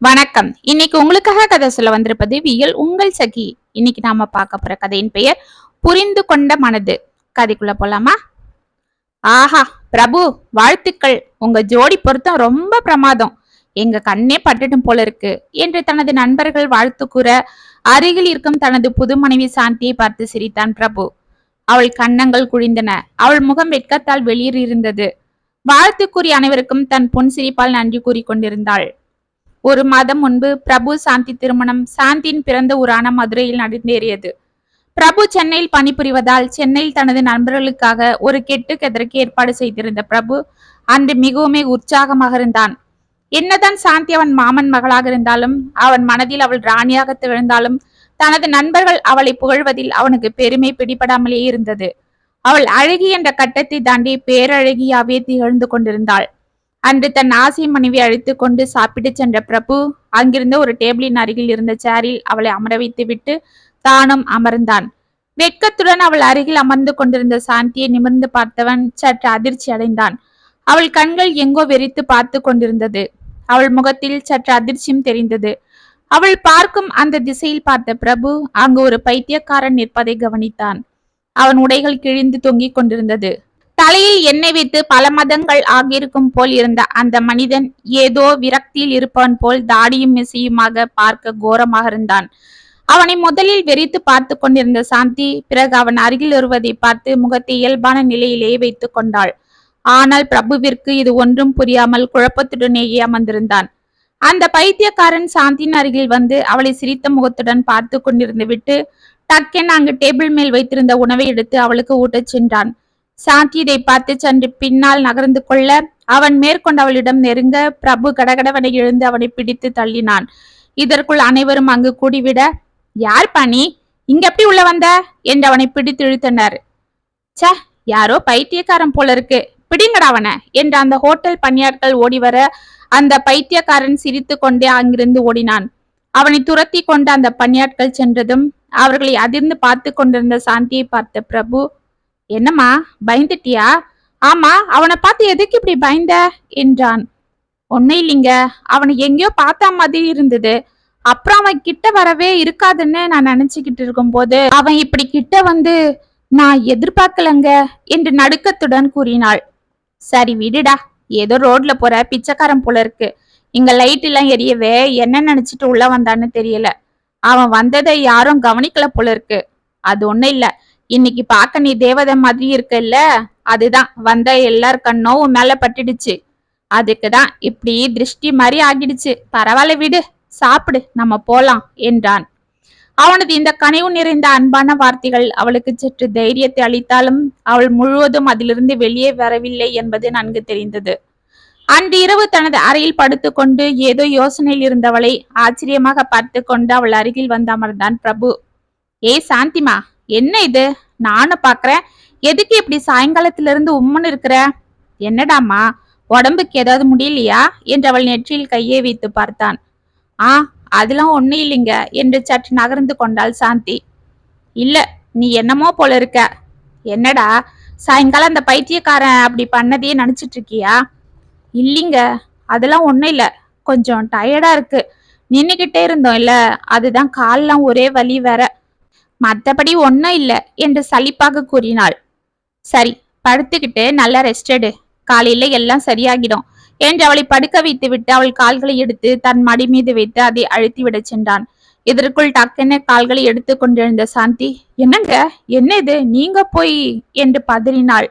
வணக்கம். இன்னைக்கு உங்களுக்காக கதை சொல்ல வந்திருப்பது வியல் உங்கள் சகி. இன்னைக்கு நாம பார்க்க போற கதையின் பெயர் புரிந்து கொண்ட மனது. கதைக்குள்ள போலாமா? ஆஹா பிரபு வாழ்த்துக்கள். உங்க ஜோடி பொருத்தம் ரொம்ப பிரமாதம். எங்க கண்ணே பட்டுட்டும் போல இருக்கு என்று தனது நண்பர்கள் வாழ்த்து கூற அருகில் இருக்கும் தனது புது மனைவி சாந்தியை பார்த்து சிரித்தான் பிரபு. அவள் கன்னங்கள் குழிந்தன. அவள் முகம் வெட்கத்தால் வெளியில் இருந்தது வாழ்த்து அனைவருக்கும் தன் பொன் சிரிப்பால் நன்றி கூறி கொண்டிருந்தாள். ஒரு மாதம் முன்பு பிரபு சாந்தி திருமணம் சாந்தியின் பிறந்த ஊரான மதுரையில் நடந்தேறியது பிரபு சென்னையில் பணிபுரிவதால் சென்னையில் தனது நண்பர்களுக்காக ஒரு கெட்டு கெதற்கு ஏற்பாடு செய்திருந்த பிரபு அன்று மிகவுமே உற்சாகமாக இருந்தான். என்னதான் சாந்தி அவன் மாமன் மகளாக இருந்தாலும் அவன் மனதில் அவள் ராணியாக திகழ்ந்தாலும் தனது நண்பர்கள் அவளை புகழ்வதில் அவனுக்கு பெருமை பிடிபடாமலே இருந்தது. அவள் அழகி என்ற கட்டத்தை தாண்டி பேரழகியாவே திகழ்ந்து கொண்டிருந்தாள். அன்று தன் ஆசை மனைவி அழைத்து கொண்டு சாப்பிட்டு சென்ற பிரபு அங்கிருந்த ஒரு டேபிளின் அருகில் இருந்த சேரில் அவளை அமர வைத்து விட்டு தானும் அமர்ந்தான். வெட்கத்துடன் அவள் அருகில் அமர்ந்து கொண்டிருந்த சாந்தியை நிமிர்ந்து பார்த்தவன் சற்று அதிர்ச்சி அடைந்தான். அவள் கண்கள் எங்கோ வெறித்து பார்த்து கொண்டிருந்தது. அவள் முகத்தில் சற்று அதிர்ச்சியும் தெரிந்தது. அவள் பார்க்கும் அந்த திசையில் பார்த்த பிரபு அங்கு ஒரு பைத்தியக்காரன் நிற்பதை கவனித்தான். அவன் உடைகள் கிழிந்து தொங்கிக் கொண்டிருந்தது. தலையில் எண்ணெய் வைத்து பல மதங்கள் ஆகியிருக்கும் போல் இருந்த அந்த மனிதன் ஏதோ விரக்தியில் இருப்பவன் போல் தாடியும் மிசையுமாக பார்க்க கோரமாக இருந்தான். அவனை முதலில் வெறித்து பார்த்து கொண்டிருந்த சாந்தி பிறகு அவன் அருகில் வருவதை பார்த்து முகத்தை இயல்பான நிலையிலேயே வைத்துக் கொண்டாள். ஆனால் பிரபுவிற்கு இது ஒன்றும் புரியாமல் குழப்பத்துடனேயே அமர்ந்திருந்தான். அந்த பைத்தியக்காரன் சாந்தியின் அருகில் வந்து அவளை சிரித்த முகத்துடன் பார்த்து கொண்டிருந்து விட்டு டக்கென் அங்கு டேபிள் மேல் வைத்திருந்த உணவை எடுத்து அவளுக்கு ஊட்டச் சென்றான். சாந்தி இதை பார்த்து சென்று பின்னால் நகர்ந்து கொள்ள அவன் மேற்கொண்டு அவளிடம் நெருங்க பிரபு கடகடவனை எழுந்து அவனை பிடித்து தள்ளினான். இதற்குள் அனைவரும் அங்கு கூடிவிட யார் பாணி? இங்க எப்படி உள்ள வந்த? என்று அவனை பிடித்து இழுத்தனர். ச யாரோ பைத்தியக்காரன் போல இருக்கு. பிடிங்கடா அவனை என்று அந்த ஹோட்டல் பணியாட்கள் ஓடி வர அந்த பைத்தியக்காரன் சிரித்து கொண்டே அங்கிருந்து ஓடினான். அவனை துரத்தி கொண்டு அந்த பணியாட்கள் சென்றதும் அவர்களை அதிர்ந்து பார்த்து கொண்டிருந்த சாந்தியை பார்த்த பிரபு என்னம்மா பயந்துட்டியா? ஆமா அவனை பார்த்து எதுக்கு இப்படி பயந்த? என்றான். ஒன்னும் இல்லைங்க அவனை எங்கேயோ பார்த்த மாதிரி இருந்தது. அப்புறம் அவன் கிட்ட வரவே இருக்காதுன்னு நான் நினைச்சுக்கிட்டு இருக்கும் போது அவன் இப்படி கிட்ட வந்து நான் எதிர்பார்க்கலங்க என்று நடுக்கத்துடன் கூறினாள். சரி விடுடா. ஏதோ ரோட்ல போற பிச்சைக்காரன் போல இருக்கு. இங்க லைட் எல்லாம் எரியவே என்ன நினைச்சிட்டு உள்ள வந்தான்னு தெரியல. அவன் வந்ததை யாரும் கவனிக்கல போல இருக்கு. அது ஒண்ணும் இல்லை. இன்னைக்கு பார்க்க நீ தேவதை மாதிரி இருக்கல்ல? அதுதான். வந்த எல்லார் கண்ணும் உன் மேல பட்டுடுச்சு. அதுக்குதான் இப்படி திருஷ்டி மாதிரி ஆகிடுச்சு. பரவாயில்ல விடு. சாப்பிடு. நம்ம போலாம் என்றான். அவனது இந்த கனிவு நிறைந்த அன்பான வார்த்தைகள் அவளுக்கு சற்று தைரியத்தை அளித்தாலும் அவள் முழுவதும் அதிலிருந்து வெளியே வரவில்லை என்பது நன்கு தெரிந்தது. அன்று இரவு தனது அறையில் படுத்துக்கொண்டு ஏதோ யோசனையில் இருந்தவளை ஆச்சரியமாக பார்த்து கொண்டு அவள் அருகில் வந்து அமர்ந்தான் பிரபு. ஏய் சாந்திமா! என்ன இது? நானும் பாக்குறேன். எதுக்கு இப்படி சாயங்காலத்துல இருந்து உம்முன்னு இருக்கிற? என்னடாமா உடம்புக்கு ஏதாவது முடியலையா? என்று அவள் நெற்றியில் கையை வைத்து பார்த்தான். ஆ அதெல்லாம் ஒண்ணு இல்லைங்க என்று சற்று நகர்ந்து கொண்டாள் சாந்தி. இல்ல நீ என்னமோ போல இருக்க. என்னடா சாயங்காலம் அந்த பைத்தியக்காரன் அப்படி பண்ணதையே நினைச்சிட்டு இருக்கியா? இல்லைங்க அதெல்லாம் ஒண்ணும் இல்ல. கொஞ்சம் டயர்டா இருக்கு. நின்றுக்கிட்டே இருந்தோம் இல்ல? அதுதான் கால்லாம் ஒரே வலி வேற. மற்றபடி ஒன்றும் இல்லை என்று சலிப்பாக கூறினாள். சரி படுத்துக்கிட்டு நல்லா ரெஸ்ட் எடு. காலையில எல்லாம் சரியாகிடும் என்று அவளை படுக்க வைத்து விட்டு அவள் கால்களை எடுத்து தன் மடி மீது வைத்து அதை அழுத்தி விடச் சென்றான். இதற்குள் டக்குன்னு கால்களை எடுத்து கொண்டிருந்த சாந்தி என்னங்க என்ன இது? நீங்க போய் என்று பதறினாள்.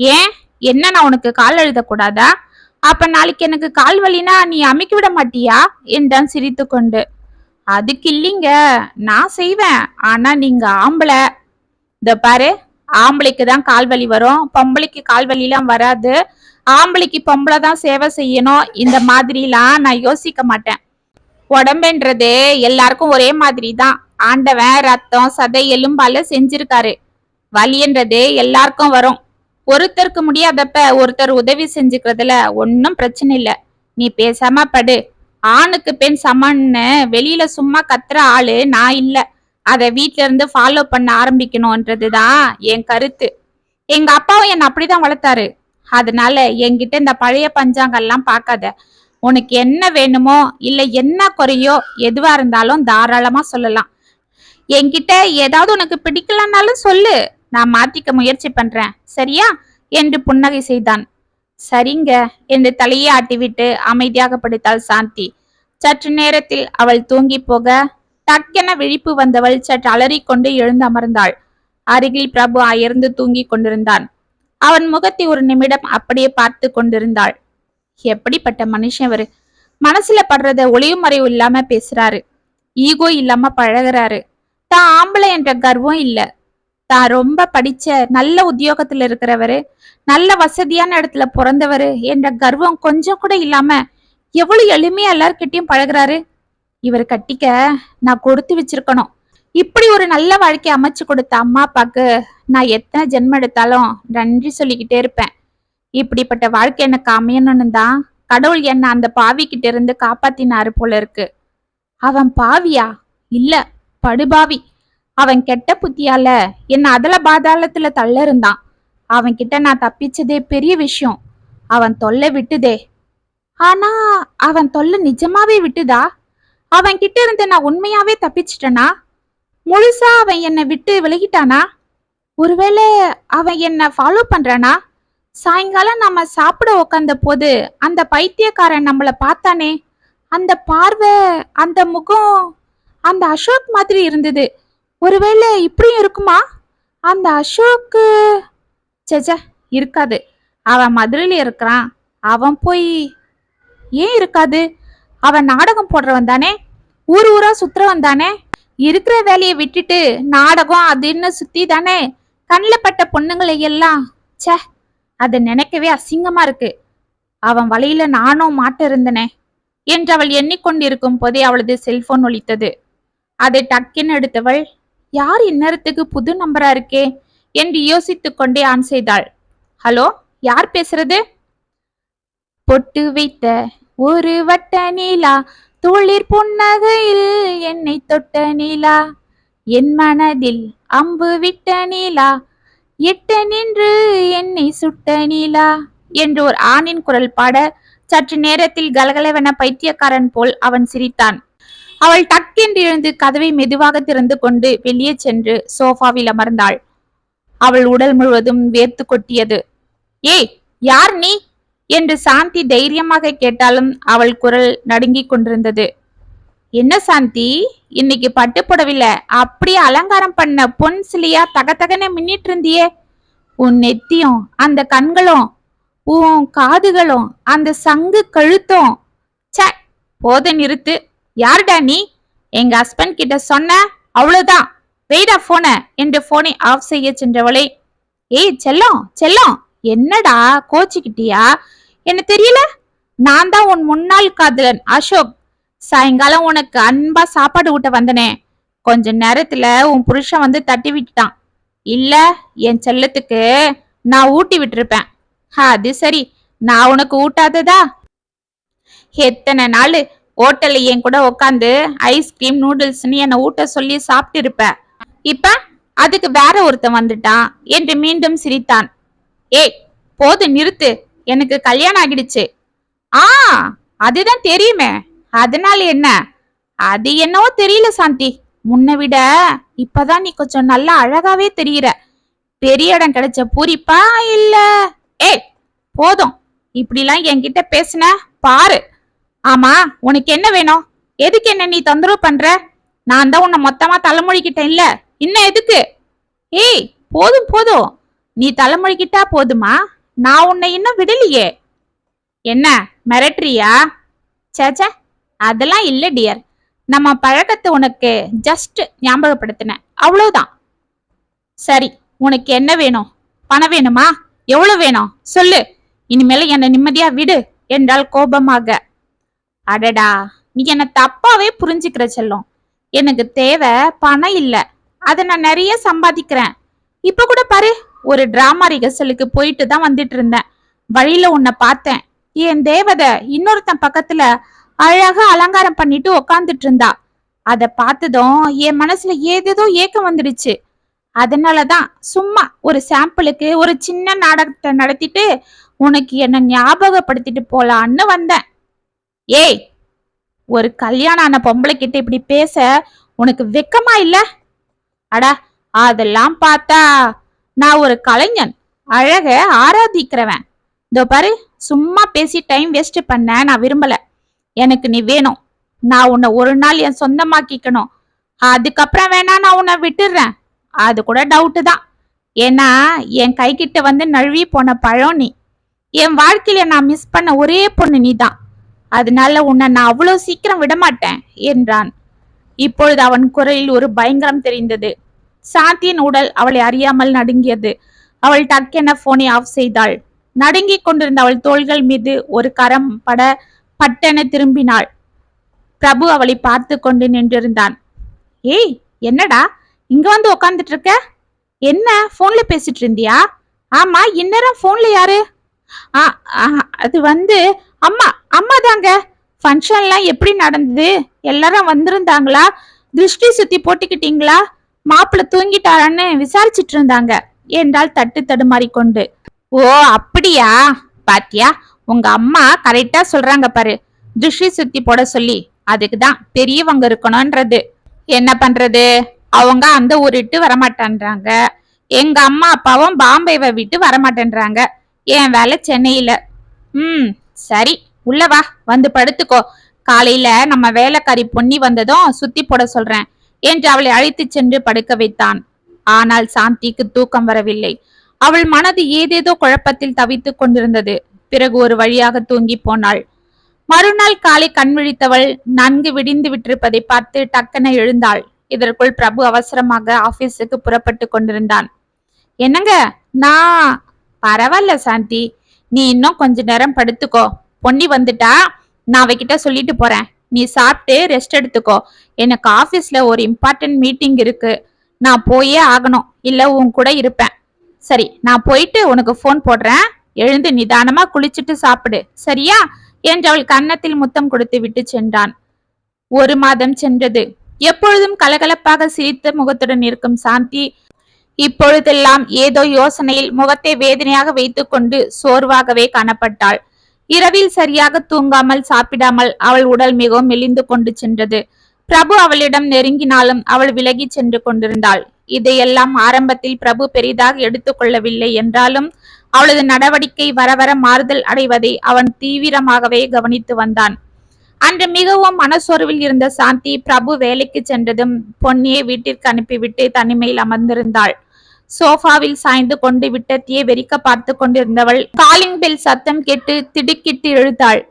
ஏன்? என்ன நான் உனக்கு கால் எழுதக்கூடாதா அப்ப நாளைக்கு எனக்கு கால் வலினா நீ அமைக்கி விட மாட்டியா? என்றான் சிரித்து கொண்டு. அதுக்கு இல்லைங்க. நான் செய்வேன். ஆனா நீங்க ஆம்பளை. இந்த பாரு ஆம்பளைக்கு தான் கால் வலி வரும். பொம்பளைக்கு கால்வலிலாம் வராது. ஆம்பளைக்கு பொம்பளை தான் சேவை செய்யணும். இந்த மாதிரிலாம் நான் யோசிக்க மாட்டேன். உடம்புன்றது எல்லாருக்கும் ஒரே மாதிரி தான். ஆண்டவன் ரத்தம் சதை எலும்பால செஞ்சிருக்காரு. வலின்றது எல்லாருக்கும் வரும். ஒருத்தருக்கு முடியாதப்ப ஒருத்தர் உதவி செஞ்சுக்கிறதுல ஒன்றும் பிரச்சனை இல்லை. நீ பேசாம படு. ஆணுக்கு பெண் சமன்னு வெளியில சும்மா கத்துற ஆளு நான் இல்ல. அதை வீட்ல இருந்து ஃபாலோ பண்ண ஆரம்பிக்கணும்ன்றதுதான் என் கருத்து. எங்க அப்பாவும் என்னை அப்படிதான் வளர்த்தாரு. அதனால என்கிட்ட இந்த பழைய பஞ்சாங்கெல்லாம் பார்க்காத. உனக்கு என்ன வேணுமோ இல்ல என்ன குறையோ எதுவா இருந்தாலும் தாராளமா சொல்லலாம். என்கிட்ட ஏதாவது உனக்கு பிடிக்கலனாலும் சொல்லு. நான் மாத்திக்க முயற்சி பண்றேன். சரியா? என்று புன்னகை செய்தான். சரிங்க. என்று தலையை ஆட்டிவிட்டு அமைதியாக படுத்தாள் சாந்தி. சற்று நேரத்தில் அவள் தூங்கி போக டக்கென விழிப்பு வந்தவள் சற்று அலறிக்கொண்டு எழுந்து அமர்ந்தாள். அருகில் பிரபு அயர்ந்து தூங்கிக் கொண்டிருந்தான். அவன் முகத்தை ஒரு நிமிடம் அப்படியே பார்த்து கொண்டிருந்தாள். எப்படிப்பட்ட மனுஷன் அவரு மனசுல படுறத ஒளிவு மறைவு இல்லாம பேசுறாரு. ஈகோ இல்லாம பழகுறாரு. தான் ஆம்பளை என்ற கர்வம் இல்ல. தான் ரொம்ப படிச்ச நல்ல உத்தியோகத்துல இருக்கிறவரு நல்ல வசதியான இடத்துல பிறந்தவரு என்ற கர்வம் கொஞ்சம் கூட இல்லாம எவ்வளவு எளிமையா எல்லார்கிட்டயும் பழகுறாரு? இவர் கட்டிக்க நான் கொடுத்து வச்சிருக்கணும். இப்படி ஒரு நல்ல வாழ்க்கை அமைச்சு கொடுத்த அம்மா அப்பாக்கு நான் எத்தனை ஜென்மம் எடுத்தாலும் நன்றி சொல்லிக்கிட்டே இருப்பேன். இப்படிப்பட்ட வாழ்க்கை எனக்கு அமையணும்னு தான் கடவுள் என்னை அந்த பாவி கிட்ட இருந்து காப்பாத்தினாரு போல இருக்கு. அவன் பாவியா? இல்ல படுபாவி. அவன் கெட்ட புத்தியால என்ன அதல பாதாளத்துல தள்ள இருந்தான். அவன் கிட்ட நான் தப்பிச்சதே பெரிய விஷயம். அவன் தொல்லை விட்டுதே. ஆனா அவன் தொல்லை நிஜமாவே விட்டுதா? அவன் கிட்ட இருந்து நான் உண்மையாவே தப்பிச்சிட்டனா? முழுசா அவன் என்னை விட்டு விலகிட்டானா? ஒருவேளை அவன் என்ன ஃபாலோ பண்றானா? சாயங்காலம் நம்ம சாப்பிட உக்காந்த போது அந்த பைத்தியக்காரன் நம்மள பார்த்தானே? அந்த பார்வை அந்த முகம் அந்த அசோக் மாதிரி இருந்தது. ஒருவேளை இப்படியும் இருக்குமா? அந்த அசோக்கு செச்ச இருக்காது. அவன் மதுரையில இருக்கிறான். அவன் போய் ஏன் இருக்காது? அவன் நாடகம் போடுறவன் தானே? ஊர் ஊரா சுத்துறவன் தானே? இருக்கிற வேலையை விட்டுட்டு நாடகம் அதுன்னு சுத்தி தானே? கண்ணில் பட்ட பொண்ணுங்களை எல்லாம் ச்சே அதை நினைக்கவே அசிங்கமா இருக்கு. அவன் வழியில நானும் மாட்ட இருந்தனே? என்று அவள் எண்ணிக்கொண்டிருக்கும் போதே அவளது செல்போன் ஒலித்தது. அதை டக்கின் எடுத்தவள் யார் இந்நேரத்துக்கு புது நம்பரா இருக்கே? என்று யோசித்து கொண்டே ஆன் செய்தாள். ஹலோ யார் பேசுறது? பொட்டு வைத்த ஒரு வட்ட நீலா தோளிர் புன்னகையில் என்னை தொட்ட நீலா என் மனதில் அம்பு விட்ட நீலா எட்ட நின்று என்னை சுட்ட நீலா என்று ஒரு ஆணின் குரல் பாட சற்று நேரத்தில் கலகலவென பைத்தியக்காரன் போல் அவன் சிரித்தான். அவள் டக்கென்று எழுந்து கதவை மெதுவாக திறந்து கொண்டு வெளியே சென்று சோஃபாவில் அமர்ந்தாள். அவள் உடல் முழுவதும் வேர்த்து கொட்டியது. ஏய் யார் நீ? என்று சாந்தி தைரியமாக கேட்டாலும் அவள் குரல் நடுங்கிக் கொண்டிருந்தது. என்ன சாந்தி? இன்னைக்கு பட்டு அப்படியே அலங்காரம் பண்ண பொன் சிலையா தகத்தகன மின்னிட்டு இருந்தியே உன் நெத்தியும் அந்த கண்களும் உன் காதுகளும் அந்த சங்கு கழுத்தும். ச்சே போத நிறுத்து. யாருடா நீ எங்க ஹஸ்பண்ட் கிட்ட சொன்ன அவ்வளவுதான். வெயிடா போன என்று போனை ஆஃப் செய்ய சென்றவளை ஏய் செல்லம் செல்லம் என்னடா கோச்சிக்கிட்டியா? என்ன தெரியல? நான் தான் உன் முன்னாள் காதலன் அசோக். சாயங்காலம் உனக்கு அன்பா சாப்பாடு ஊட்ட வந்தனே. கொஞ்ச நேரத்துல உன் புருஷன் வந்து தட்டி விட்டுட்டான். இல்ல என் செல்லத்துக்கு நான் ஊட்டி விட்டுருப்பேன். அது சரி நான் உனக்கு ஊட்டாததா? எத்தனை நாள் ஹோட்டல்ல என் கூட உட்காந்து ஐஸ்கிரீம் நூடுல்ஸ்னு என்னை ஊட்ட சொல்லி சாப்பிட்டு இருப்ப இப்ப அதுக்கு வேற ஒருத்தன் வந்துட்டான் என்று மீண்டும் சிரித்தான். ஏய் போது நிறுத்து. எனக்கு கல்யாணம் ஆகிடுச்சு. ஆ அதுதான் தெரியுமே. அதனால என்ன? அது என்னவோ தெரியல சாந்தி. முன்ன விட இப்பதான் நீ கொஞ்சம் நல்லா அழகாவே தெரியுற. பெரிய இடம் கிடைச்ச பூரிப்பா இல்ல? ஏய் போதும். இப்படிலாம் என்கிட்ட பேசுன பாரு. ஆமா உனக்கு என்ன வேணும்? எதுக்கு என்ன நீ தொந்தரவு பண்ற? நான் தான் உன்னை மொத்தமா தலைமொழிக்கிட்டேன் இல்ல இன்னும் எதுக்கு? ஏய் போதும் போதும். நீ தலைமொழிக்கிட்டா போதுமா? நான் உன்னை இன்னும் விடலையே. என்ன மிரட்டுறியா? சேச்சா அதெல்லாம் இல்லை டியர் நம்ம பழக்கத்தை உனக்கு ஜஸ்ட் ஞாபகப்படுத்தினேன். அவ்வளவுதான். சரி உனக்கு என்ன வேணும்? பணம் வேணுமா? எவ்வளவு வேணும்? சொல்லு. இனிமேல என்னை நிம்மதியா விடு என்றால் கோபமாக. அடடா நீ என்ன தப்பாவே புரிஞ்சுக்கிற செல்லம். எனக்கு தேவை பணம் இல்ல. அதை நான் நிறைய சம்பாதிக்கிறேன். இப்ப கூட பாரு ஒரு டிராமா ரிஹர்சலுக்கு போயிட்டு தான் வந்துட்டு இருந்தேன். வழியில உன்னை பார்த்தேன். என் தேவதை இன்னொருத்தன் பக்கத்துல அழகா அலங்காரம் பண்ணிட்டு உக்காந்துட்டு இருந்தா. அத பார்த்ததும் என் மனசுல ஏதேதோ ஏக்கம் வந்துடுச்சு. அதனாலதான் சும்மா ஒரு சாம்பிளுக்கு ஒரு சின்ன நாடகத்தை நடத்திட்டு உனக்கு என்ன ஞாபகப்படுத்திட்டு போலான்னு வந்தேன். ஏய் ஒரு கல்யாணம் ஆன பொம்பளை கிட்ட இப்படி பேச உனக்கு வெக்கமா இல்ல? அடா அதெல்லாம் பார்த்தா நான் ஒரு கலைஞன் அழக ஆராதிக்கிறவன். இதோ பாரு சும்மா பேசி டைம் வேஸ்ட் பண்ண நான் விரும்பல. எனக்கு நீ வேணும். நான் உன்னை ஒரு நாள் என் சொந்தமாக்கிக்கணும். அதுக்கப்புறம் வேணா நான் உன்னை விட்டுடுறேன் அது கூட டவுட்டு தான். ஏன்னா என் கைகிட்ட வந்து நழுவி போன பழம் நீ. என் வாழ்க்கையில நான் மிஸ் பண்ண ஒரே பொண்ணு நீ தான் அதனால உன்னை நான் அவ்வளோ சீக்கிரம் விடமாட்டேன் என்றான். இப்பொழுது அவன் குரலில் ஒரு பயங்கரம் தெரிந்தது. சாந்தியின் உடல் அவளை அறியாமல் நடுங்கியது. அவள் டக்கென போனை ஆஃப் செய்தாள். நடுங்கிக் கொண்டிருந்த அவள் தோள்கள் மீது ஒரு கரம் பட பட்டென திரும்பினாள். பிரபு அவளை பார்த்து கொண்டு நின்றிருந்தான். ஏய் என்னடா? இங்க வந்து உக்காந்துட்டு இருக்க என்ன போன்ல பேசிட்டு இருந்தியா ஆமா இந்நேரம் போன்ல யாரு? ஆ, அது வந்து அம்மா அம்மா தாங்க. ஃபங்க்ஷன்லாம் எப்படி நடந்தது? எல்லாரும் வந்திருந்தாங்களா? திருஷ்டி சுத்தி போட்டுக்கிட்டீங்களா? மாப்பிள்ள தூங்கிட்டாரான்னு விசாரிச்சிட்டு இருந்தாங்க என்றால் தட்டு தடுமாறி கொண்டு ஓ அப்படியா? பாத்தியா உங்க அம்மா கரெக்டா சொல்றாங்க பாரு. திருஷ்டி சுத்தி போட சொல்லி அதுக்கு தான் பெரியவங்க இருக்கணும்ன்றது. என்ன பண்றது? அவங்க அந்த ஊருட்டு வரமாட்டேன்றாங்க. எங்க அம்மா அப்பாவும் பாம்பேவை விட்டு வரமாட்டேன்றாங்க. என் வேலை சென்னையில. ம் சரி உள்ள வா வந்து படுத்துக்கோ. காலையில நம்ம வேலைக்காரி பொன்னி வந்ததும் சுத்தி போட சொல்றேன் என்று அவளை அழைத்து சென்று படுக்க வைத்தான். ஆனால் சாந்திக்கு தூக்கம் வரவில்லை. அவள் மனது ஏதேதோ குழப்பத்தில் தவித்துக் கொண்டிருந்தது. பிறகு ஒரு வழியாக தூங்கி போனாள். மறுநாள் காலை கண் விழித்தவள் நன்கு விடிந்து விட்டிருப்பதை பார்த்து டக்கென எழுந்தாள். இதற்குள் பிரபு அவசரமாக ஆபீஸுக்கு புறப்பட்டு கொண்டிருந்தான். என்னங்க? நான் பரவாயில்ல சாந்தி. நீ இன்னும் கொஞ்ச நேரம் படுத்துக்கோ. பொன்னி வந்துட்டா நான் அவகிட்ட சொல்லிட்டு போறேன். நீ சாப்பிட்டு ரெஸ்ட் எடுத்துக்கோ. எனக்கு ஆபீஸ்ல ஒரு இம்பார்ட்டன்ட் மீட்டிங் இருக்கு. நான் போயே ஆகணும். இல்ல உன் கூட இருப்பேன். சரி நான் போயிட்டு உனக்கு ஃபோன் போடுறேன். எழுந்து நிதானமா குளிச்சிட்டு சாப்பிடு. சரியா? என்று அவள் கன்னத்தில் முத்தம் கொடுத்து விட்டு சென்றான். ஒரு மாதம் சென்றது. எப்பொழுதும் கலகலப்பாக சிரித்த முகத்துடன் இருக்கும் சாந்தி இப்பொழுதெல்லாம் ஏதோ யோசனையில் முகத்தை வேதனையாக வைத்துக்கொண்டு சோர்வாகவே காணப்பட்டாள். இரவில் சரியாக தூங்காமல் சாப்பிடாமல் அவள் உடல் மிகவும் மெலிந்து கொண்டு சென்றது. பிரபு அவளிடம் நெருங்கினாலும் அவள் விலகி சென்று கொண்டிருந்தாள். இதையெல்லாம் ஆரம்பத்தில் பிரபு பெரிதாக எடுத்துக்கொள்ளவில்லை என்றாலும் அவளது நடவடிக்கை வர வர மாறுதல் அடைவதை அவன் தீவிரமாகவே கவனித்து வந்தான். அன்று மிகவும் மனசோர்வில் இருந்த சாந்தி பிரபு வேலைக்கு சென்றதும் பொன்னியை வீட்டிற்கு அனுப்பிவிட்டு தனிமையில் அமர்ந்திருந்தாள். சோஃபாவில் சாய்ந்து கொண்டு விட்டத்தியை வெறிக்க பார்த்து கொண்டிருந்தவள் காலிங் பெல் சத்தம் கேட்டு திடுக்கிட்டு எழுத்தாள்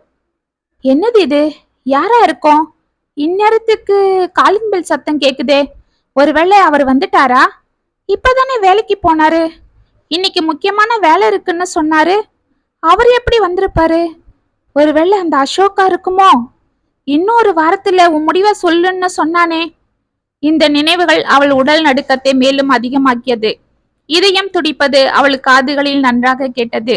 என்னது இது? யாரா இருக்கும்? இந்நேரத்துக்கு காலிங் பெல் சத்தம் கேக்குதே. ஒருவேளை அவர் வந்துட்டாரா? இப்பதானே வேலைக்கு போனாரு. இன்னைக்கு முக்கியமான வேலை இருக்குன்னு சொன்னாரு. அவர் எப்படி வந்திருப்பாரு? ஒருவேளை அந்த அசோகா இருக்குமோ? இன்னொரு வாரத்துல உன் முடிவை சொல்லுன்னு சொன்னானே. இந்த நினைவுகள் அவள் உடல் நடுக்கத்தை மேலும் அதிகமாக்கியது. இதயம் துடிப்பது அவள் காதுகளில் நன்றாக கேட்டது.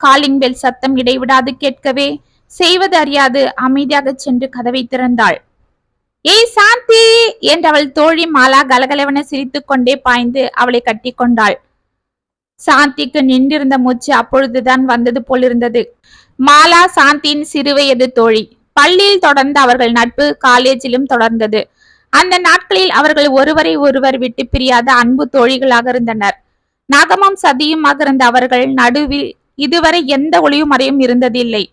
காலிங் பெல் சத்தம் இடைவிடாது கேட்கவே செய்வது அறியாது அமைதியாக சென்று கதவை திறந்தாள். ஏய் சாந்தி! என்று அவள் தோழி மாலா கலகலவென சிரித்து கொண்டே பாய்ந்து அவளை கட்டிக்கொண்டாள். சாந்திக்கு நின்றிருந்த மூச்சு அப்பொழுதுதான் வந்தது போலிருந்தது. மாலா சாந்தியின் சிறுவயது தோழி. பள்ளியில் தொடர்ந்த அவர்கள் நட்பு காலேஜிலும் தொடர்ந்தது. அந்த நாட்களில் அவர்கள் ஒருவரை ஒருவர் விட்டு பிரியாத அன்பு தோழிகளாக இருந்தனர். நாகமும் சதியுமாக இருந்த அவர்கள் நடுவில் இதுவரை எந்த ஒளியும் மறையும் இருந்ததில்லை.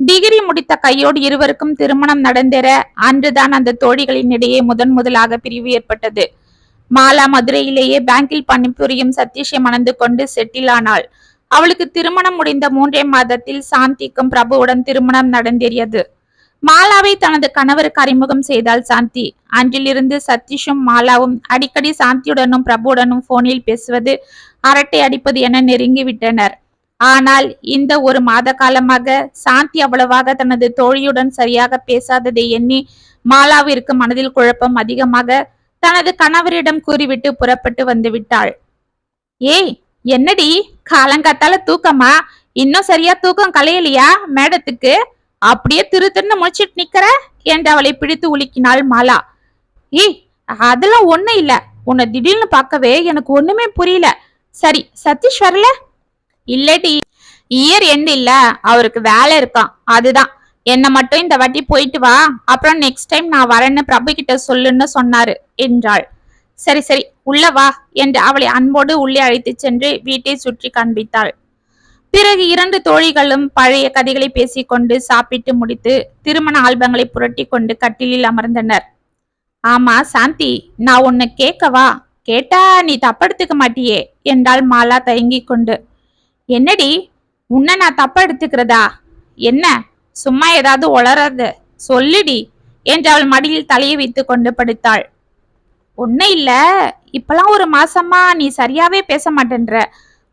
டிகிரி முடித்த கையோடு இருவருக்கும் திருமணம் நடந்தேற அன்றுதான் அந்த தோழிகளின் இடையே முதன் முதலாக பிரிவு ஏற்பட்டது. மாலா மதுரையிலேயே பேங்கில் பணிபுரியும் சதீஷை மணந்து கொண்டு செட்டில் ஆனாள். அவளுக்கு திருமணம் முடிந்த மூன்றே மாதத்தில் சாந்திக்கும் பிரபுவுடன் திருமணம் நடந்தேறியது. மாலாவை தனது கணவருக்கு அறிமுகம் செய்தால் சாந்தி. அன்றிலிருந்து சதீஷும் மாலாவும் அடிக்கடி சாந்தியுடனும் பிரபுவுடனும் போனில் பேசுவது அரட்டை அடிப்பது என நெருங்கி விட்டனர். ஆனால் இந்த ஒரு மாத காலமாக சாந்தி அவ்வளவாக தனது தோழியுடன் சரியாக பேசாததை எண்ணி மாலாவிற்கு மனதில் குழப்பம் அதிகமாக தனது கணவரிடம் கூறிவிட்டு புறப்பட்டு வந்துவிட்டாள் ஏய் என்னடி? காலங்காத்தால தூக்கமா? இன்னும் சரியா தூக்கம் கலையலையா? மேடத்துக்கு? அப்படியே திரு திருன்னு முழிச்சிட்டு நிக்கிற? என்று அவளை பிடித்து உலுக்கினாள் மாலா? ஏய் அதெல்லாம் ஒண்ணு இல்ல. உன்னை திடீர்னு பார்க்கவே எனக்கு ஒண்ணுமே புரியல. சரி சதீஷ் வரல? இல்லடி இயர் எண்ட் இல்ல. அவருக்கு வேலை இருக்கான் அதுதான். என்ன மட்டும் இந்த வாட்டி போயிட்டு வா. அப்புறம் நெக்ஸ்ட் டைம் நான் வரேன்னு பிரபு கிட்ட சொல்லுன்னு சொன்னாரு என்றாள். சரி சரி உள்ள வா என்று அவளை அன்போடு உள்ளே அழைத்துச் சென்று வீட்டை சுற்றி காண்பித்தாள். பிறகு இரண்டு தோழிகளும் பழைய கதைகளை பேசிக்கொண்டு சாப்பிட்டு முடித்து திருமண ஆல்பங்களை புரட்டி கொண்டு கட்டிலில் அமர்ந்தனர். ஆமா சாந்தி நான் உன்னை கேட்கவா? கேட்டா நீ தப்பெடுத்துக்க மாட்டியே என்றாள் மாலா தயங்கிக் கொண்டு. என்னடி உன்னை நான் தப்பா எடுத்துக்கிறதா என்ன சும்மா ஏதாவது உளறது? சொல்லுடி என்று அவள் மடியில் தலையை வைத்து கொண்டு படுத்தாள். ஒன்னும் இல்ல இப்பெல்லாம் ஒரு மாசமா நீ சரியாவே பேச மாட்டேன்ற.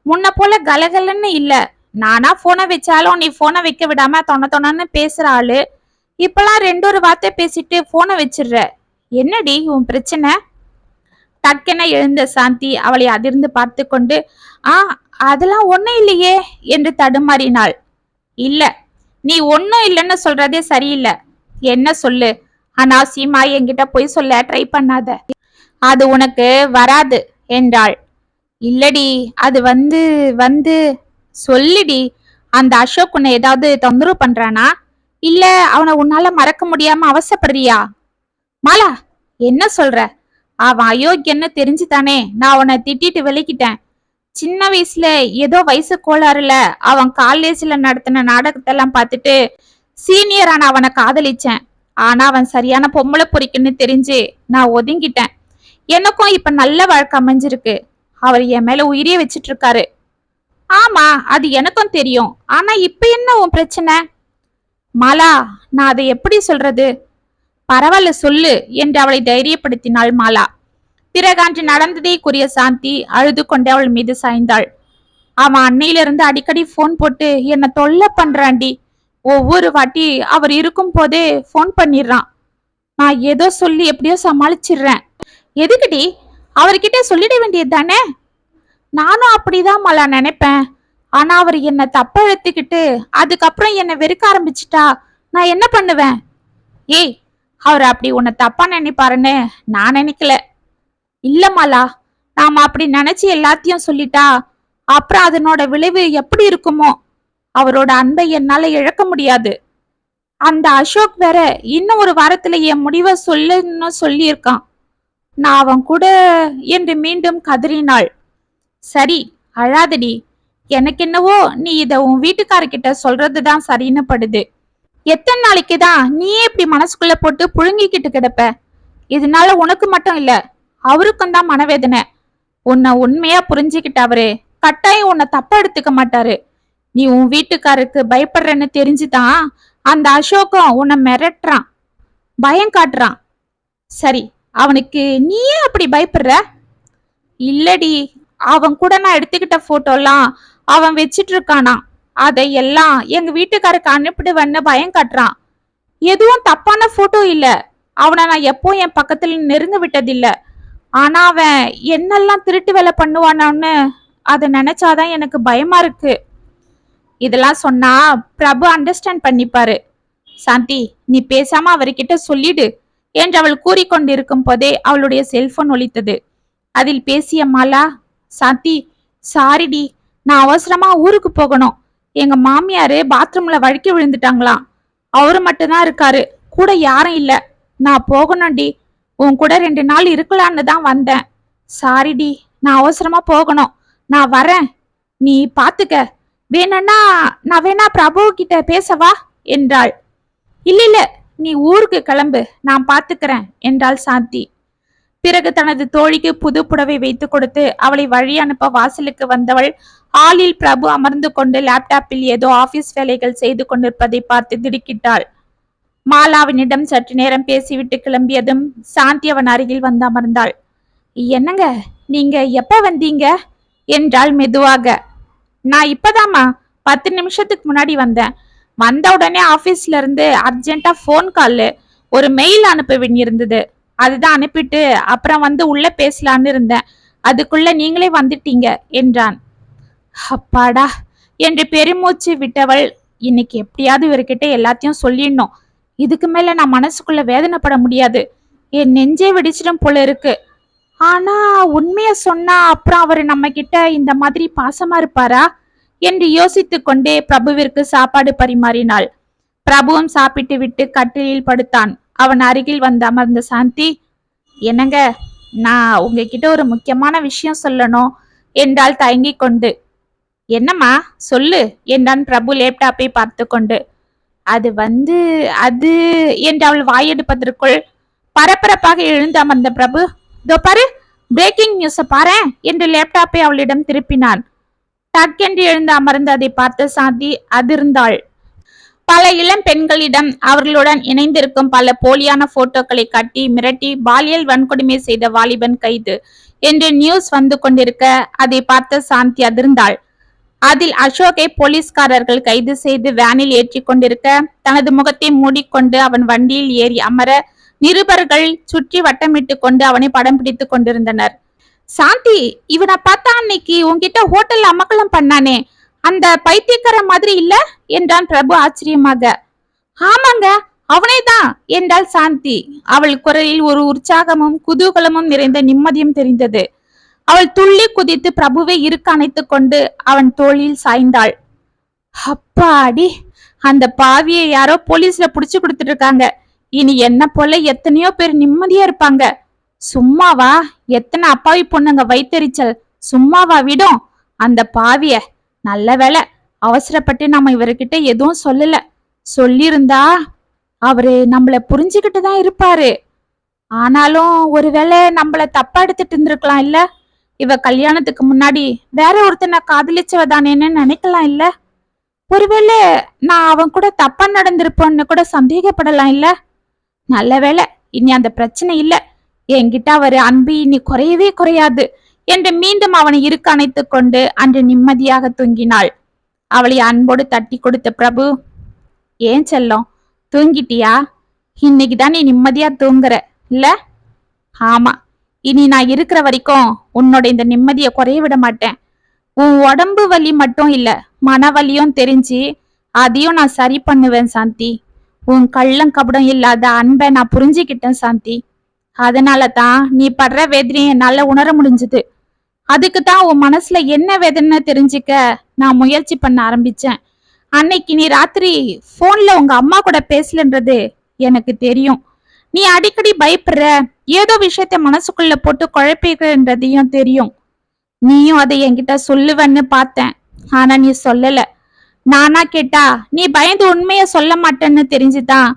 முன்ன போல கலகலன்னு இல்ல. நானா போனை வச்சாலும் நீ போனை வைக்க விடாம தொண தொணன்னு பேசுற ஆளு. இப்பெல்லாம் ரெண்டு ஒரு வார்த்தை பேசிட்டு போனை வச்சிடுற. என்னடி உன் பிரச்சனை? டக்கென எழுந்த சாந்தி அவளை அதிர்ந்து பார்த்து கொண்டு ஆ அதெல்லாம் ஒண்ணும் இல்லையே என்று தடுமாறினாள். இல்ல நீ ஒன்னும் இல்லைன்னு சொல்றதே சரியில்லை. என்ன சொல்லு? அனாவசியமா என்கிட்ட போய் சொல்ல ட்ரை பண்ணாத. அது உனக்கு வராது என்றாள். இல்லடி அது வந்து வந்து சொல்லுடி. அந்த அசோக் உன்னை ஏதாவது தொந்தரவு பண்றானா? இல்ல அவனை உன்னால மறக்க முடியாம அவசப்படுறியா? மாலா என்ன சொல்ற? அவன் அயோக்கியன்னு தெரிஞ்சுதானே நான் அவனை திட்டிட்டு விலகிட்டேன். சின்ன வயசுல ஏதோ வயசு கோளாறுல அவன் காலேஜ்ல நடத்தின நாடகத்தெல்லாம் பார்த்துட்டு சீனியரான அவனை காதலிச்சேன். ஆனா அவன் சரியான பொம்பளை பொறிக்குன்னு தெரிஞ்சு நான் ஒதுங்கிட்டேன். எனக்கும் இப்ப நல்ல வாழ்க்கை அமைஞ்சிருக்கு. அவர் என் மேல உயிரியே வச்சிட்டு இருக்காரு ஆமா அது எனக்கும் தெரியும். ஆனா இப்ப என்ன உன் பிரச்சனை? மாலா நான் அதை எப்படி சொல்றது? பரவாயில்ல சொல்லு என்று அவளை தைரியப்படுத்தினாள் மாலா. திறகான்று நடந்ததே கூறிய சாந்தி அழுது கொண்டே அவள் மீது சாய்ந்தாள். அவன் அன்னையிலிருந்து அடிக்கடி ஃபோன் போட்டு என்னை தொல்லை பண்றாண்டி. ஒவ்வொரு வாட்டி அவர் இருக்கும் போதே ஃபோன் பண்ணிடுறான். நான் ஏதோ சொல்லி எப்படியோ சமாளிச்சிடுறேன். எதுக்குடி? அவர்கிட்ட சொல்லிட வேண்டியது தானே? நானும் அப்படிதான் மாலா நினைப்பேன். ஆனா அவர் என்னை தப்ப எடுத்துக்கிட்டு அதுக்கப்புறம் என்னை வெறுக்க ஆரம்பிச்சிட்டா நான் என்ன பண்ணுவேன்? ஏய் அவர் அப்படி உன்னை தப்பா நினைப்பாருன்னு நான் நினைக்கல. இல்ல மாலா நாம அப்படி நினைச்சு எல்லாத்தையும் சொல்லிட்டா அப்புறம் அதனோட விளைவு எப்படி இருக்குமோ அவரோட அன்பை என்னால இழக்க முடியாது. அந்த அசோக் வேற இன்னும் ஒரு வாரத்துல என் முடிவை சொல்லுன்னு சொல்லியிருக்கான். நான் அவன் கூட என்று மீண்டும் கதறினாள். சரி அழாதடி. எனக்கு என்னவோ நீ இத உன் வீட்டுக்காரர்கிட்ட சொல்றதுதான் சரின்னு படுது. எத்தனை நாளைக்கு தான் நீயே இப்படி மனசுக்குள்ள போட்டு புழுங்கிக்கிட்டு கிடப்ப? இதனால உனக்கு மட்டும் இல்ல அவருக்கும் தான் மனவேதனை. உன்னை உண்மையா புரிஞ்சுக்கிட்ட அவரு கட்டாயம் உன்னை தப்பா எடுத்துக்க மாட்டாரு. நீ உன் வீட்டுக்காரருக்கு பயப்படுறன்னு தெரிஞ்சுதான் அந்த அசோகம் உன்னை மிரட்டுறான் பயம் காட்டுறான். சரி அவனுக்கு நீயே அப்படி பயப்படுற? இல்லடி அவன் கூட நான் எடுத்துக்கிட்ட போட்டோலாம் அவன் வச்சிட்டு இருக்கானா அதை எல்லாம் எங்க வீட்டுக்காருக்கு அனுப்பிடுவேன்னு பயம் காட்டுறான். எதுவும் தப்பான போட்டோ இல்ல. அவனை நான் எப்போ என் பக்கத்துல நெருங்க விட்டதில்ல. ஆனா அவன் என்னெல்லாம் திருட்டு வேலை பண்ணுவானான்னு அதை நினைச்சாதான் எனக்கு பயமா இருக்கு. இதெல்லாம் சொன்னா பிரபு அண்டர்ஸ்டாண்ட் பண்ணிப்பாரு. சாந்தி நீ பேசாம அவர்கிட்ட சொல்லிடு. என்று அவள் கூறிக்கொண்டிருக்கும் போதே அவளுடைய செல்போன் ஒலித்தது. அதில் பேசிய மாலா சாந்தி சாரிடி நான் அவசரமா ஊருக்கு போகணும். எங்க மாமியாரு பாத்ரூம்ல வழுக்கி விழுந்துட்டாங்களாம். அவரு மட்டும்தான் இருக்காரு. கூட யாரும் இல்ல. நான் போகணும்டி. உன் கூட ரெண்டு நாள் இருக்கலான்னு தான் வந்தேன். சாரிடி நான் அவசரமா போகணும். நான் வரேன். நீ பாத்துக்க. வேணும்னா நான் வேணா பிரபு கிட்ட பேசவா? என்றாள். இல்ல இல்ல. நீ ஊருக்கு கிளம்பு நான் பார்த்துக்கிறேன் என்றாள் சாந்தி. பிறகு தனது தோழிக்கு புது புடவை வைத்து கொடுத்து அவளை வழி அனுப்ப வாசலுக்கு வந்தவள் ஹாலில் பிரபு அமர்ந்து கொண்டு லேப்டாப்பில் ஏதோ ஆபீஸ் வேலைகள் செய்து கொண்டிருப்பதை பார்த்து திடுக்கிட்டாள். மாலாவினிடம் சற்று நேரம் பேசிவிட்டு கிளம்பியதும் சாந்தி அவன் அருகில் வந்து அமர்ந்தாள். என்னங்க நீங்க எப்ப வந்தீங்க? என்றாள் மெதுவாக. நான் இப்பதாம்மா பத்து நிமிஷத்துக்கு முன்னாடி வந்தேன். வந்த உடனே ஆபீஸ்ல இருந்து அர்ஜென்ட்டா ஃபோன் கால் ஒரு மெயில் அனுப்ப வேண்டியிருந்தது. அதுதான் அனுப்பிட்டு அப்புறம் வந்து உள்ள பேசலான்னு இருந்தேன். அதுக்குள்ள நீங்களே வந்துட்டீங்க என்றான். அப்பாடா என்று பெருமூச்சு விட்டவள் இன்னைக்கு எப்படியாவது இவர்கிட்ட எல்லாத்தையும் சொல்லிடணும். இதுக்கு மேல நான் மனசுக்குள்ள வேதனைப்பட முடியாது. என் நெஞ்சே வெடிச்சிடும் போல இருக்கு. ஆனா உண்மைய சொன்னா அப்புறம் அவர் நம்ம கிட்ட இந்த மாதிரி பாசமா இருப்பாரா? என்று யோசித்துக் கொண்டே பிரபுவிற்கு சாப்பாடு பரிமாறினாள். பிரபுவும் சாப்பிட்டு விட்டு கட்டிலில் படுத்தான். அவன் அருகில் வந்து அமர்ந்த சாந்தி என்னங்க நான் உங்ககிட்ட ஒரு முக்கியமான விஷயம் சொல்லணும் என்றால் தயங்கிக் கொண்டு. என்னம்மா சொல்லு என்றான் பிரபு லேப்டாப்பை பார்த்து கொண்டு. அது வந்து அது என்று அவள் வாயெடுப்பதற்குள் பரபரப்பாக எழுந்து அமர்ந்த பிரபு இதோ பாரு பிரேக்கிங் நியூஸை பாரேன் என்று லேப்டாப்பை அவளிடம் திருப்பினான். டக்கென்று எழுந்து அமர்ந்து அதை பார்த்த சாந்தி அதிர்ந்தாள். பல இளம் பெண்களிடம் அவர்களுடன் இணைந்திருக்கும் பல போலியான போட்டோக்களை கட்டி மிரட்டி பாலியல் வன்கொடுமை செய்த வாலிபன் கைது என்று நியூஸ் வந்து கொண்டிருக்க அதை பார்த்த சாந்தி அதிர்ந்தாள். அதில் அசோக்கை போலீஸ்காரர்கள் கைது செய்து வேனில் ஏற்றி கொண்டிருக்க தனது முகத்தை மூடிக்கொண்டு அவன் வண்டியில் ஏறி அமர நிருபர்கள் சுற்றி வட்டமிட்டு கொண்டு அவனை படம் பிடித்துக் கொண்டிருந்தனர். சாந்தி இவனை பார்த்தா அன்னைக்கு உன்கிட்ட ஹோட்டல்ல அமக்கலம் பண்ணானே. அந்த பைத்தியக்கார மாதிரி இல்ல? என்றான் பிரபு ஆச்சரியமாக. ஆமாங்க அவனேதான் என்றாள் சாந்தி. அவள் குரலில் ஒரு உற்சாகமும் குதூகலமும் நிறைந்த நிம்மதியும் தெரிந்தது. அவள் துள்ளி குதித்து பிரபுவை இருக்க அணைத்து கொண்டு அவன் தோளில் சாய்ந்தாள். அப்பாடி அந்த பாவியை யாரோ போலீஸ்ல புடிச்சு கொடுத்துட்டு இருக்காங்க. இனி என்ன போல எத்தனையோ பேர் நிம்மதியா இருப்பாங்க. சும்மாவா? எத்தனை அப்பாவி பொண்ணுங்க வைத்தறிச்சல் சும்மாவா விடும். அந்த பாவிய. நல்ல வேளை. அவசரப்பட்டு நம்ம இவர்கிட்ட எதுவும் சொல்லல. சொல்லியிருந்தா அவரு நம்மள புரிஞ்சுக்கிட்டு தான் இருப்பாரு. ஆனாலும் ஒருவேளை நம்மள தப்பா எடுத்துட்டு இருந்திருக்கலாம் இல்ல? இவ கல்யாணத்துக்கு முன்னாடி வேற ஒருத்தனை காதலிச்சவ தானேன்னு நினைக்கலாம் இல்ல? ஒருவேளை நான் அவன் கூட தப்பா நடந்திருப்போன்னு கூட சந்தேகப்படலாம் இல்ல? நல்ல வேளை. இனி அந்த பிரச்சனை இல்லை. என்கிட்ட அவர் அன்பு இனி குறையவே குறையாது. என்று மீண்டும் அவனை இருக்க அணைத்து கொண்டு அன்று நிம்மதியாக தூங்கினாள். அவளை அன்போடு தட்டி கொடுத்த பிரபு ஏன் செல்லம் தூங்கிட்டியா? இன்னைக்கு தான் நீ நிம்மதியா தூங்குற இல்ல? ஆமா இனி நான் இருக்கிற வரைக்கும் உன்னோட இந்த நிம்மதியை குறைய விட மாட்டேன். உன் உடம்பு வலி மட்டும் இல்ல மன வலியும் தெரிஞ்சு அதையும் நான் சரி பண்ணுவேன் சாந்தி. உன் கள்ளம் கபடம் இல்லாத அன்பை நான் புரிஞ்சுக்கிட்டேன் சாந்தி. அதனால தான் நீ படுற வேதனையை என்னால உணர முடிஞ்சது. அதுக்கு தான் உன் மனசுல என்ன வேதனை தெரிஞ்சுக்க நான் முயற்சி பண்ண ஆரம்பிச்சேன். அன்னைக்கு நீ ராத்திரி போன்ல உங்க அம்மா கூட பேசலன்றது எனக்கு தெரியும். நீ அடிக்கடி பயப்படுற ஏதோ விஷயத்த மனசுக்குள்ள போட்டு குழப்பிக்கிறன்றதையும் தெரியும். நீயும் அதை என்கிட்ட சொல்லுவன்னு பார்த்தேன். ஆனா நீ சொல்லல. நானா கேட்டா நீ பயந்து உண்மைய சொல்ல மாட்டேன்னு தெரிஞ்சுதான்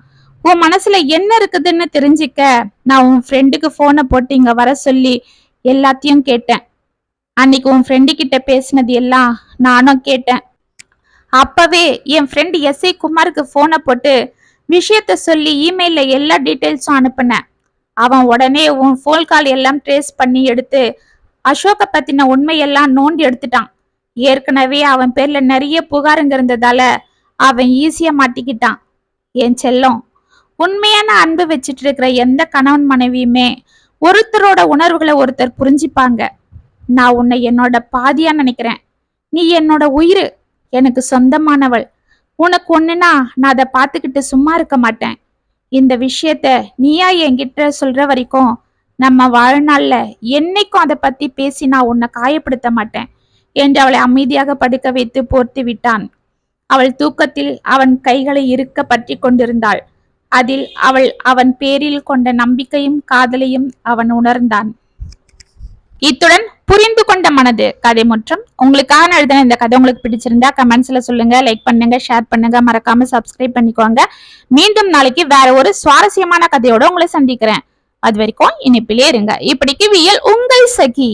உன் மனசுல என்ன இருக்குதுன்னு தெரிஞ்சுக்க. நான் உன் ஃப்ரெண்டுக்கு போனை போட்டு இங்க வர சொல்லி எல்லாத்தையும் கேட்டேன். அன்னைக்கு உன் ஃப்ரெண்டு கிட்ட பேசினது எல்லாம் நானும் கேட்டேன். அப்பவே என் ஃப்ரெண்டு எஸ் ஐ குமாருக்கு போனை போட்டு விஷயத்த சொல்லி இமெயில்ல எல்லா டீட்டெயில்ஸும் அனுப்புனேன். அவன் உடனே உன் ஃபோன் கால் எல்லாம் ட்ரேஸ் பண்ணி எடுத்து அசோக பத்தின உண்மையெல்லாம் நோண்டி எடுத்துட்டான். ஏற்கனவே அவன் பேர்ல நிறைய புகாருங்க இருந்ததால அவன் ஈஸியா மாட்டிக்கிட்டான். என் செல்லம் உண்மையான அன்பு வச்சிட்டு இருக்கிற எந்த கணவன் மனைவியுமே ஒருத்தரோட உணர்வுகளை ஒருத்தர் புரிஞ்சுப்பாங்க. நான் உன்னை என்னோட பாதியா நினைக்கிறேன். நீ என்னோட உயிர். எனக்கு சொந்தமானவள். உனக்கு ஒண்ணுனா நான் அதை பார்த்துக்கிட்டு சும்மா இருக்க மாட்டேன். இந்த விஷயத்த நீயா என்கிட்ட சொல்ற வரைக்கும் நம்ம வாழ்நாள்ல என்னைக்கும் அதை பத்தி பேசி நான் உன்னை காயப்படுத்த மாட்டேன் என்று அவளை அமைதியாக படுக்க வைத்து போர்த்து விட்டான். அவள் தூக்கத்தில் அவன் கைகளை இருக்க பற்றி கொண்டிருந்தாள். அதில் அவள் அவன் பேரில் கொண்ட நம்பிக்கையும் காதலையும் அவன் உணர்ந்தான். இத்துடன் புரிந்து கொண்ட மனது கதை முற்றம். உங்களுக்காக எழுதின இந்த கதை உங்களுக்கு பிடிச்சிருந்தா கமெண்ட்ஸ்ல சொல்லுங்க லைக் பண்ணுங்க ஷேர் பண்ணுங்க. மறக்காம சப்ஸ்கிரைப் பண்ணிக்கோங்க. மீண்டும் நாளைக்கு வேற ஒரு சுவாரஸ்யமான கதையோட உங்களை சந்திக்கிறேன். அது வரைக்கும் இனிப்பிலே இருங்க. இப்படிக்கு வியல் உங்கள் சகி.